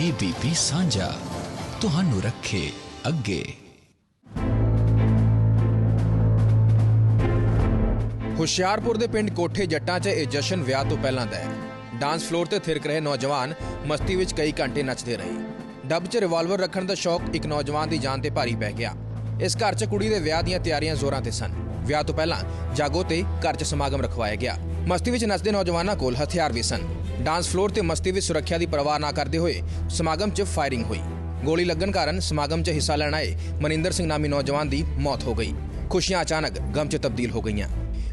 ABP ਸਾਂਝਾ, ਤੁਹਾਨੂੰ ਰੱਖੇ ਅੱਗੇ। ਹੁਸ਼ਿਆਰਪੁਰ ਦੇ ਪਿੰਡ ਕੋਠੇ ਜੱਟਾਂ 'ਚ ਇਹ ਜਸ਼ਨ ਵਿਆਹ ਤੋਂ ਪਹਿਲਾਂ ਦਾ ਹੈ ਡਾਂਸ ਫਲੋਰ ਤੇ ਥਿਰਕ ਰਹੇ ਨੌਜਵਾਨ ਮਸਤੀ ਵਿੱਚ ਕਈ ਘੰਟੇ ਨੱਚਦੇ ਰਹੇ। ਡੱਬ 'ਚ ਰਿਵਾਲਵਰ ਰੱਖਣ ਦਾ ਸ਼ੌਕ ਇੱਕ ਨੌਜਵਾਨ ਦੀ ਜਾਨ ਤੇ ਭਾਰੀ ਪੈ ਗਿਆ। ਇਸ ਘਰ 'ਚ ਕੁੜੀ ਦੇ ਵਿਆਹ ਦੀਆਂ ਤਿਆਰੀਆਂ ਜ਼ੋਰਾਂ ਤੇ ਸਨ। ਵਿਆਹ ਤੋਂ ਪਹਿਲਾਂ ਜਾਗੋ ਤੇ ਘਰ 'ਚ ਸਮਾਗਮ ਰਖਵਾਇਆ ਗਿਆ। ਮਸਤੀ ਵਿੱਚ ਨੱਚਦੇ ਨੌਜਵਾਨਾਂ ਕੋਲ ਹਥਿਆਰ ਵੀ ਸਨ। ਡਾਂਸ ਫਲੋਰ ਤੇ ਮਸਤੀ ਵਿੱਚ ਸੁਰੱਖਿਆ ਦੀ ਪਰਵਾਹ ਨਾ ਕਰਦੇ ਹੋਏ ਸਮਾਗਮ 'ਚ ਫਾਇਰਿੰਗ ਹੋਈ। ਗੋਲੀ ਲੱਗਣ ਕਾਰਨ ਸਮਾਗਮ 'ਚ ਹਿੱਸਾ ਲੈਣ ਆਏ ਮਨਿੰਦਰ ਸਿੰਘ ਨਾਮੀ ਨੌਜਵਾਨ ਦੀ ਮੌਤ ਹੋ ਗਈ। ਖੁਸ਼ੀਆਂ ਅਚਾਨਕ ਗਮ 'ਚ ਤਬਦੀਲ ਹੋ ਗਈਆਂ।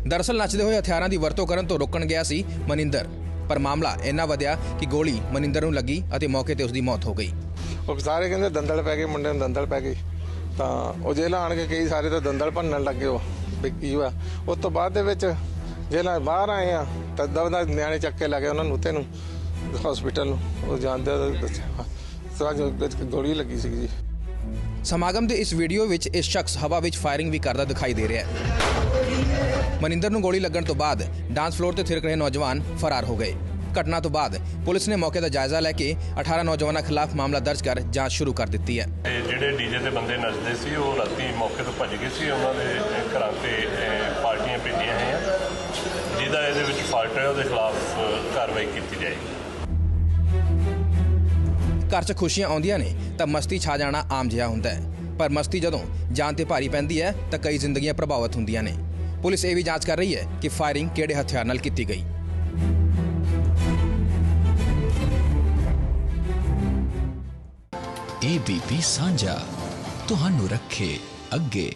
ਦਰਅਸਲ ਨੱਚਦੇ ਹੋਏ ਹਥਿਆਰਾਂ ਦੀ ਵਰਤੋਂ ਕਰਨ ਤੋਂ ਰੋਕਣ ਗਿਆ ਸੀ ਮਨਿੰਦਰ। ਪਰ ਮਾਮਲਾ ਇੰਨਾ ਵਧਿਆ ਕਿ ਗੋਲੀ ਮਨਿੰਦਰ ਨੂੰ ਲੱਗੀ ਅਤੇ ਮੌਕੇ ਤੇ ਉਸ ਦੀ ਮੌਤ ਹੋ ਗਈ। ਉਹ ਸਾਰੇ ਕਹਿੰਦੇ ਦੰਦਲ ਪੈ ਗਏ, ਮੁੰਡੇ ਨੂੰ ਦੰਦਲ ਪੈ ਗਈ ਤਾਂ ਉਹ ਜੇਲ੍ਹ ਆਣ ਕੇ ਕਈ ਸਾਰੇ ਤਾਂ ਦੰਦਲ ਭੰਨਣ ਲੱਗੇ ਉਹ, ਵੀ ਕੀ ਹੋਇਆ? ਉਸ ਤੋਂ ਬਾਅਦ ਦੇ ਵਿੱਚ ਜੇਲ੍ਹਾਂ ਬਾਹਰ ਆਏ ਆ ਤਾਂ ਦਵਦਾ ਨਿਆਣੇ ਚੱਕ ਕੇ ਲੱਗੇ ਉਹਨਾਂ ਨੂੰ ਉੱਤੇ ਨੂੰ ਹਸਪੀਟਲ ਨੂੰ ਉਹ ਜਾਂਦੇ ਦੱਸਿਆ ਗੋਲੀ ਲੱਗੀ ਸੀ ਜੀ। ਸਮਾਗਮ ਦੇ ਇਸ ਵੀਡੀਓ ਵਿੱਚ ਇਹ ਸ਼ਖਸ ਹਵਾ ਵਿੱਚ ਫਾਇਰਿੰਗ ਵੀ ਕਰਦਾ ਦਿਖਾਈ ਦੇ ਰਿਹਾ ਹੈ। ਮਨਿੰਦਰ ਨੂੰ ਗੋਲੀ ਲੱਗਣ ਤੋਂ ਬਾਅਦ ਡਾਂਸ ਫਲੋਰ ਤੇ ਥਿਰਕ ਰਹੇ ਨੌਜਵਾਨ ਫਰਾਰ ਹੋ ਗਏ। ਘਟਨਾ ਤੋਂ ਬਾਅਦ ਪੁਲਿਸ ਨੇ ਮੌਕੇ ਦਾ ਜਾਇਜ਼ਾ ਲੈ ਕੇ 18 ਨੌਜਵਾਨਾਂ ਖਿਲਾਫ ਮਾਮਲਾ ਦਰਜ ਕਰ ਜਾਂਚ ਸ਼ੁਰੂ ਕਰ ਦਿੱਤੀ ਹੈ। ਜਿਹੜੇ ਡੀਜੇ ਤੇ ਬੰਦੇ ਨੱਚਦੇ ਸੀ ਉਹ ਰਾਤੀ ਮੌਕੇ ਤੋਂ ਭੱਜ ਗਏ ਸੀ ਉਹਨਾਂ ਦੇ ਘਰਾਂ ਤੇ ਪਾਰਟੀਆਂ ਭੇਜੀਆਂ ਫਾਲਟ ਹੈ ਉਹਦੇ ਖਿਲਾਫ ਕਾਰਵਾਈ ਕੀਤੀ ਜਾਏਗੀ। ਘਰ 'ਚ ਖੁਸ਼ੀਆਂ ਆਉਂਦੀਆਂ ਨੇ ਤਾਂ ਮਸਤੀ ਛਾ ਜਾਣਾ ਆਮ ਜਿਹਾ ਹੁੰਦਾ ਹੈ। ਪਰ ਮਸਤੀ ਜਦੋਂ ਜਾਨ ਤੇ ਭਾਰੀ ਪੈਂਦੀ ਹੈ ਤਾਂ ਕਈ ਜ਼ਿੰਦਗੀਆਂ ਪ੍ਰਭਾਵਿਤ ਹੁੰਦੀਆਂ ਨੇ। ਪੁਲਿਸ ਇਹ ਵੀ ਜਾਂਚ ਕਰ ਰਹੀ ਹੈ ਕਿ ਫਾਇਰਿੰਗ ਕਿਹੜੇ ਹਥਿਆਰ ਨਾਲ ਕੀਤੀ ਗਈ। ABP ਸਾਂਝਾ ਤੁਹਾਨੂੰ ਰੱਖੇ ਅੱਗੇ।